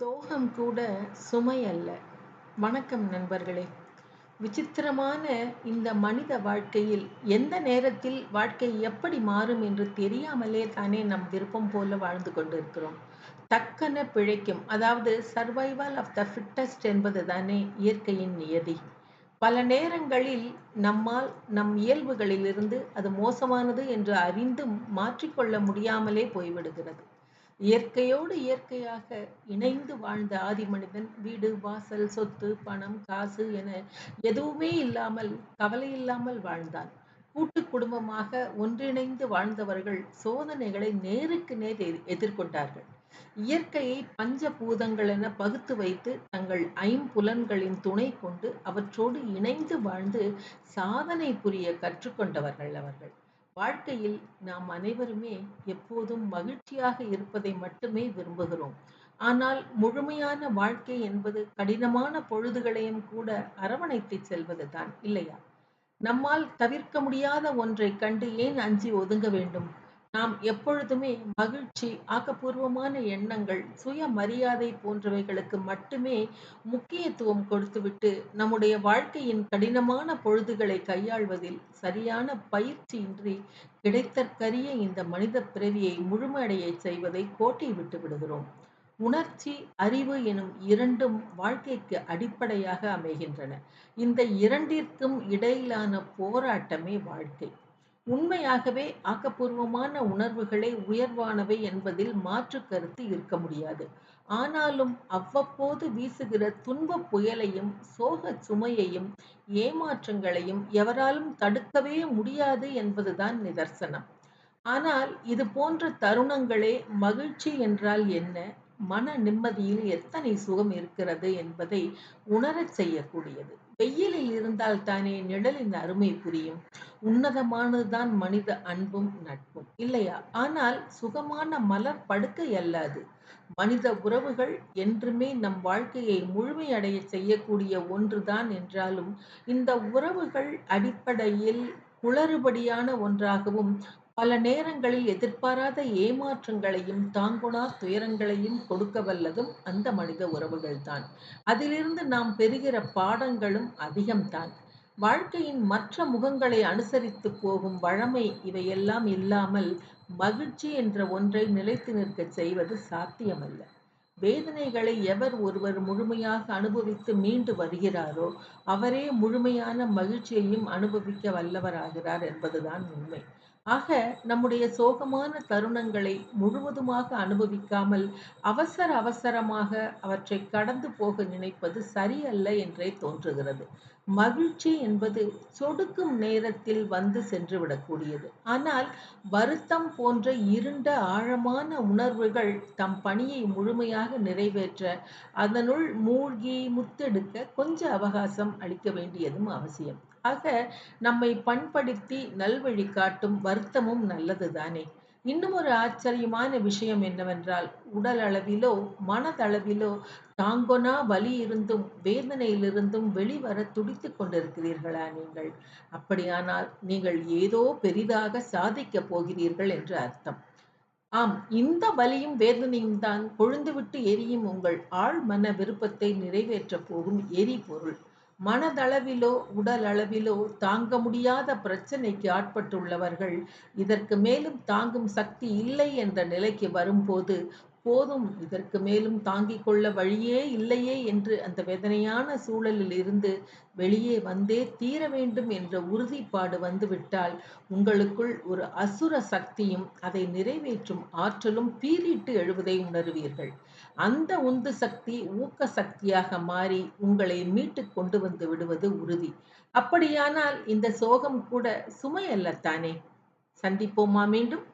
சோகம் கூட சுமை அல்ல. வணக்கம் நண்பர்களே! விசித்திரமான இந்த மனித வாழ்க்கையில் எந்த நேரத்தில் வாழ்க்கை எப்படி மாறும் என்று தெரியாமலே தானே நம் விருப்பம் போல வாழ்ந்து கொண்டிருக்கிறோம். தக்கன பிழைக்கும் அதாவது சர்வைவல் ஆஃப் த ஃபிட்டஸ்ட் என்பது தானே இயற்கையின் நியதி. பல நேரங்களில் நம்மால் நம் இயல்புகளிலிருந்து அது மோசமானது என்று அறிந்தும் மாற்றிக்கொள்ள முடியாமலே போய்விடுகிறது. இயற்கையோடு இயற்கையாக இணைந்து வாழ்ந்த ஆதிமனிதன் வீடு, வாசல், சொத்து, பணம், காசு என எதுவுமே இல்லாமல் கவலையில்லாமல் வாழ்ந்தான். கூட்டுக் குடும்பமாக ஒன்றிணைந்து வாழ்ந்தவர்கள் சோதனைகளை நேருக்கு நேர் எதிர்கொண்டார்கள். இயற்கையை பஞ்ச பூதங்கள் என பகுத்து வைத்து தங்கள் ஐம்புலன்களின் துணை கொண்டு அவற்றோடு இணைந்து வாழ்ந்து சாதனை புரிய கற்றுக்கொண்டவர்கள் அவர்கள். வாழ்க்கையில் நாம் அனைவருமே எப்போதும் மகிழ்ச்சியாக இருப்பதை மட்டுமே விரும்புகிறோம். ஆனால் முழுமையான வாழ்க்கை என்பது கடினமான பொழுதுகளையும் கூட அரவணைத்து செல்வதுதான் இல்லையா? நம்மால் தவிர்க்க முடியாத ஒன்றைக் கண்டு ஏன் அஞ்சி ஒதுங்க வேண்டும்? நாம் எப்பொழுதுமே மகிழ்ச்சி, ஆக்கப்பூர்வமான எண்ணங்கள், சுயமரியாதை போன்றவைகளுக்கு மட்டுமே முக்கியத்துவம் கொடுத்துவிட்டு நம்முடைய வாழ்க்கையின் கடினமான பொழுதுகளை கையாள்வதில் சரியான பயிற்சியின்றி கிடைத்தற்கரிய இந்த மனிதப் பிறவியை முழுமையடையச் செய்வதை கோட்டை விட்டு விடுகிறோம். உணர்ச்சி, அறிவு எனும் இரண்டும் வாழ்க்கைக்கு அடிப்படையாக அமைகின்றன. இந்த இரண்டிற்கும் இடையிலான போராட்டமே வாழ்க்கை. உண்மையாகவே ஆக்கப்பூர்வமான உணர்வுகளே உயர்வானவை என்பதில் மாற்று கருத்து இருக்க முடியாது. ஆனாலும் அவ்வப்போது வீசுகிற துன்பப் புயலையும், சோகச் சுமையையும், ஏமாற்றங்களையும் எவராலும் தடுக்கவே முடியாது என்பதுதான் நிதர்சனம். ஆனால் இது போன்ற தருணங்களே மகிழ்ச்சி என்றால் என்ன, மன நிம்மதியில் எத்தனை சுகம் இருக்கிறது என்பதை உணரச் செய்யக்கூடியது. வெயிலில் இருந்தால் தானே நிழலின் அருமை புரியும். உன்னதமானதுதான் மனித அன்பும் நட்பும் இல்லையா? ஆனால் சுகமான மலர் படுக்கை அல்லது மனித உறவுகள் என்றுமே நம் வாழ்க்கையை முழுமையடைய செய்யக்கூடிய ஒன்றுதான் என்றாலும் இந்த உறவுகள் அடிப்படையில் குளறுபடியான ஒன்றாகவும் பல நேரங்களில் எதிர்பாராத ஏமாற்றங்களையும் தாங்குணா துயரங்களையும் கொடுக்க வல்லதும் அந்த மனித உறவுகள்தான். அதிலிருந்து நாம் பெறுகிற பாடங்களும் அதிகம்தான். வாழ்க்கையின் மற்ற முகங்களை அனுசரித்து போகும் வழமை இவையெல்லாம் இல்லாமல் மகிழ்ச்சி என்ற ஒன்றை நிலைத்து நிற்கச் செய்வது சாத்தியமல்ல. வேதனைகளை எவர் ஒருவர் முழுமையாக அனுபவித்து மீண்டு வருகிறாரோ அவரே முழுமையான மகிழ்ச்சியையும் அனுபவிக்க வல்லவராகிறார் என்பதுதான் உண்மை. ஆக நம்முடைய சோகமான தருணங்களை முழுவதுமாக அனுபவிக்காமல் அவசர அவசரமாக அவற்றை கடந்து போக நினைப்பது சரியல்ல என்றே தோன்றுகிறது. மகிழ்ச்சி என்பது சொடுக்கும் நேரத்தில் வந்து சென்றுவிடக்கூடியது. ஆனால் வருத்தம் போன்ற இருண்ட ஆழமான உணர்வுகள் தம் பணியை முழுமையாக நிறைவேற்ற அதனுள் மூழ்கி முத்தெடுக்க கொஞ்ச அவகாசம் அளிக்க வேண்டியதும் அவசியம். ஆக நம்மை பண்படுத்தி நல்வழி காட்டும் வரு வருத்தமும் நல்லதுதானே. இன்னும் ஒரு ஆச்சரியமான விஷயம் என்னவென்றால் உடல் அளவிலோ மனதளவிலோ தாங்கொனா வலி இருந்தும், வேதனையிலிருந்தும் வெளிவர துடித்து கொண்டிருக்கிறீர்களா நீங்கள்? அப்படியானால் நீங்கள் ஏதோ பெரிதாக சாதிக்கப் போகிறீர்கள் என்று அர்த்தம். ஆம் இந்த வலியும் வேதனையும் தான் கொழுந்துவிட்டு எரியும் உங்கள் ஆழ்மன விருப்பத்தை நிறைவேற்றப் போகும் எரிபொருள். மனதளவிலோ, உடலளவிலோ தாங்க முடியாத பிரச்சனைக்கு ஆட்பட்டுள்ளவர்கள் இதற்கு மேலும் தாங்கும் சக்தி இல்லை என்ற நிலைக்கு வரும்போது போதும் இதற்கு மேலும் தாங்கிக் கொள்ள வழியே இல்லையே என்று அந்த வேதனையான சூழலில் இருந்து வெளியே வந்தே தீர வேண்டும் என்ற உறுதிப்பாடு வந்துவிட்டால் உங்களுக்குள் ஒரு அசுர சக்தியும் அதை நிறைவேற்றும் ஆற்றலும் பீறிட்டு எழுவதை உணருவீர்கள். அந்த உந்து சக்தி ஊக்க சக்தியாக மாறி உங்களை மீட்டுக் கொண்டு வந்து விடுவது உறுதி. அப்படியானால் இந்த சோகம் கூட சுமை அல்லத்தானே. சந்திப்போமா மீண்டும்?